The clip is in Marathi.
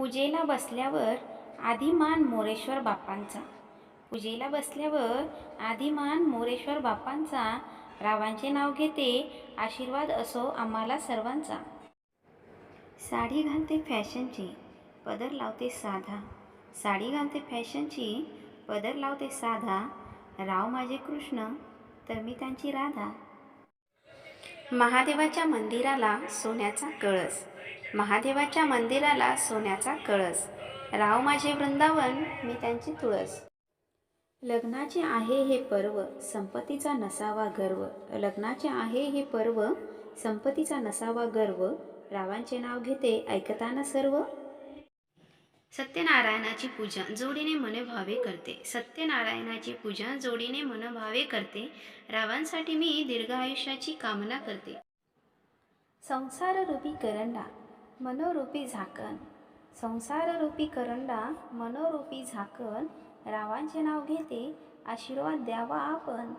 पूजेला बसल्यावर आधी मान मोरेश्वर बाप्पांचा. पूजेला बसल्यावर आधी मान मोरेश्वर बाप्पांचा. रावांचे नाव घेते आशीर्वाद असो आम्हाला सर्वांचा. साडी घालते फॅशनची पदर लावते साधा. साडी घालते फॅशनची पदर लावते साधा. राव माझे कृष्ण तर मी त्यांची राधा. महादेवाच्या मंदिराला सोन्याचा कळस. महादेवाच्या मंदिराला सोन्याचा कळस. राव माझे वृंदावन मी त्यांची तुळस. लग्नाचे आहे हे पर्व संपत्तीचा नसावा गर्व. लग्नाचे आहे हे पर्व संपत्तीचा नसावा गर्व. रावांचे नाव घेते ऐकताना सर्व. सत्यनारायणाची पूजा जोडीने मन भावे करते. सत्यनारायणाची पूजा जोडीने मन भावे करते. रावांसाठी मी दीर्घ आयुष्याची कामना करते. संसाररूपी करंडा मनोरूपी झाकण. संसाररूपी करंडा मनोरूपी झाकण रावांचे नाव घेते आशीर्वाद द्यावा आपण.